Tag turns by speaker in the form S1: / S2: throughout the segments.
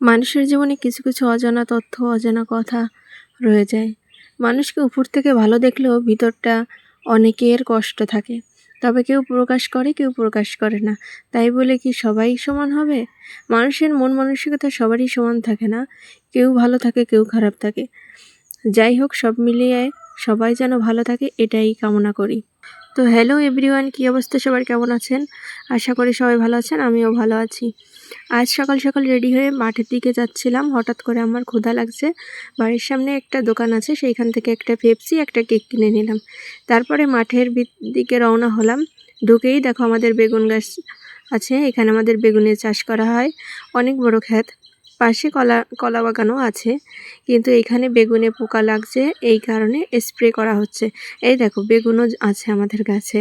S1: মানুষের জীবনে কিছু কিছু অজানা তথ্য, অজানা কথা রয়ে যায়। মানুষকে উপর থেকে ভালো দেখলেও ভিতরটা অনেকের কষ্ট থাকে। তবে কেউ প্রকাশ করে, কেউ প্রকাশ করে না। তাই বলে কি সবাই সমান হবে? মানুষের মন মানসিকতা সবারই সমান থাকে না। কেউ ভালো থাকে, কেউ খারাপ থাকে। যাই হোক, সব মিলিয়ে সবাই যেন ভালো থাকে, এটাই কামনা করি। তো হ্যালো এভরিওয়ান কী অবস্থা? সবার কেমন আছেন? আশা করি সবাই ভালো আছেন, আমিও ভালো আছি। আজ সকাল সকাল রেডি হয়ে মাঠের দিকে যাচ্ছিলাম, হঠাৎ করে আমার ক্ষুধা লাগছে। বাড়ির সামনে একটা দোকান আছে, সেইখান থেকে একটা পেপসি একটা কেক কিনে নিলাম। তারপরে মাঠের দিকে রওনা হলাম। ঢুকেই দেখো আমাদের বেগুন গাছ আছে, এখানে আমাদের বেগুনের চাষ করা হয়। অনেক বড় ক্ষেত। পাশে কলা কলা বাগানও আছে। কিন্তু এখানে বেগুনে পোকা লাগছে, এই কারণে স্প্রে করা হচ্ছে। এই দেখো, বেগুনও আছে আমাদের গাছে।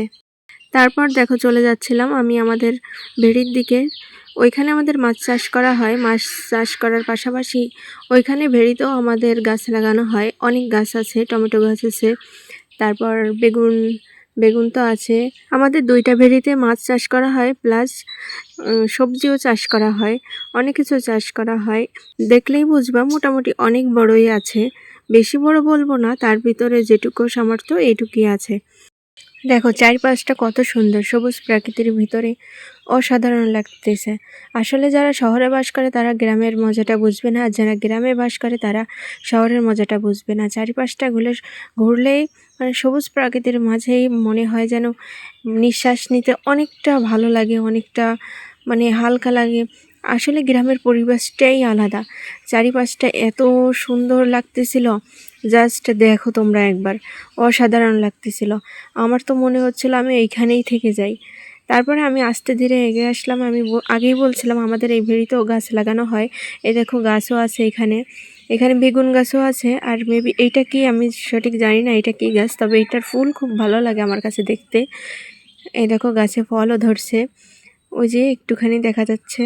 S1: তারপর দেখো, চলে যাচ্ছিলাম আমি আমাদের ভেড়ির দিকে। ওইখানে আমাদের মাছ চাষ করা হয়। মাছ চাষ করার পাশাপাশি ওইখানে ভেড়িতেও আমাদের গাছ লাগানো হয়। অনেক গাছ আছে, টমেটো গাছ আছে। তারপর বেগুন বেগুন তো আছে। আমাদের দুইটা ভেরিতে মাছ চাষ করা হয় প্লাস সবজিও চাষ করা হয়, অনেক কিছু চাষ করা হয়। দেখলেই বুঝবা মোটামুটি অনেক বড়ই আছে। বেশি বড় বলব না, তার ভিতরে যেটুকু সামর্থ্য এইটুকুই আছে। দেখো, চারপাশটা কত সুন্দর, সবুজ প্রকৃতির ভিতরে অসাধারণ লাগতেছে। আসলে যারা শহরে বাস করে, তারা গ্রামের মজাটা বুঝবে না, আর যারা গ্রামে বাস করে, তারা শহরের মজাটা বুঝবে না। চারিপাশটা ঘুরে ঘুরলেই মানে সবুজ প্রকৃতির মাঝেই মনে হয় যেন নিঃশ্বাস নিতে অনেকটা ভালো লাগে, অনেকটা মানে হালকা লাগে। আসলে গ্রামের পরিবেশটাই আলাদা। চারিপাশটা এত সুন্দর লাগতেছিল। জাস্ট দেখো তোমরা একবার। অসাধারণ লাগতেছিল। আমার তো মনে হচ্ছিল আমি এইখানেই থেকে যাই। তারপরে আমি আস্তে ধীরে এগিয়ে আসলাম। আমি আগেই বলছিলাম আমাদের এই ভেড়িতেও গাছ লাগানো হয়। এ দেখো গাছও আছে এখানে। এখানে বেগুন গাছও আছে আর মেবি এইটা কি আমি সঠিক জানি না এটা কি গাছ, তবে এটার ফুল খুব ভালো লাগে আমার কাছে দেখতে। এই দেখো গাছে ফলও ধরছে। ওই যে একটুখানি দেখা যাচ্ছে।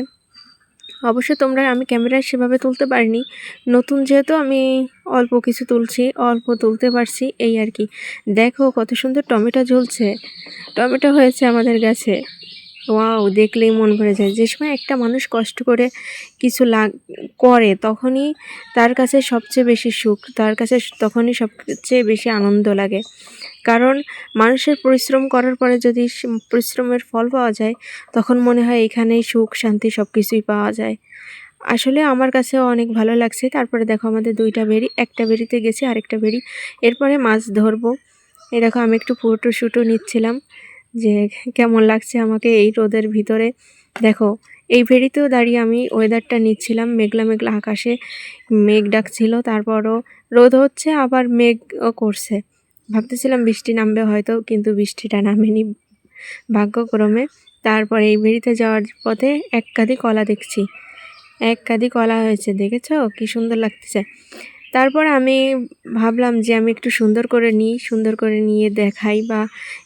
S1: অবশ্য তোমরা, আমি ক্যামেরায় সেভাবে তুলতে পারিনি। নতুন যেহেতু আমি অল্প কিছু তুলছি, অল্প তুলতে পারছি এই আর কি। দেখো কত সুন্দর টমেটো ঝুলছে। টমেটো হয়েছে আমাদের গাছে। ওয়াও, দেখলেই মন ভরে যায়। যে সময় একটা মানুষ কষ্ট করে কিছু লাগ, করে, তখনই তার কাছে সবচেয়ে বেশি সুখ, তার কাছে তখনই সবচেয়ে বেশি আনন্দ লাগে। কারণ মানুষের পরিশ্রম করার পরে যদি পরিশ্রমের ফল পাওয়া যায়, তখন মনে হয় এখানেই সুখ, শান্তি সব কিছুই পাওয়া যায়। আসলে আমার কাছে অনেক ভালো লাগছে। তারপরে দেখো আমাদের দুইটা বেরি, একটা বেরিতে গেছি, আরেকটা বেরি। এরপরে মাছ ধরবো। এই দেখো আমি একটু ফটো শ্যুটও নিচ্ছিলাম। যে কেমন লাগছে আমাকে এই রোদের ভিতরে। দেখো, এই ভেড়িতেও দাঁড়িয়ে আমি ওয়েদারটা নিচ্ছিলাম। মেঘলা মেঘলা আকাশে মেঘ ডাকছিল, তারপরও রোদ হচ্ছে, আবার মেঘও করছে। ভাবতেছিলাম বৃষ্টি নামবে হয়তো, কিন্তু বৃষ্টিটা নামেনি ভাগ্যক্রমে। তারপরে এই ভেড়িতে যাওয়ার পথে এক কাঁদি কলা দেখছি। এক কাঁদি কলা হয়েছে, দেখেছ? কি সুন্দর লাগতেছে। তারপর আমি ভাবলাম যে আমি একটু সুন্দর করে নিই, সুন্দর করে নিয়ে দেখাই বা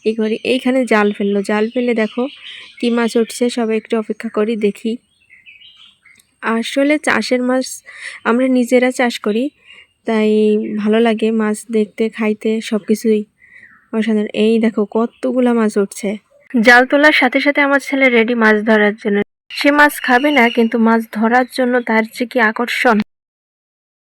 S1: এই করি। এইখানে জাল ফেলল। জাল ফেলে দেখো কী মাছ উঠছে, সবাই একটু অপেক্ষা করি, দেখি। আসলে চাষের মাছ আমরা নিজেরা চাষ করি, তাই ভালো লাগে মাছ দেখতে, খাইতে সব কিছুই অসাধারণ। এই দেখো কতগুলা মাছ উঠছে। জাল তোলার সাথে সাথে আমার ছেলে রেডি মাছ ধরার জন্য। সে মাছ খাবে না, কিন্তু মাছ ধরার জন্য তার যে কি আকর্ষণ।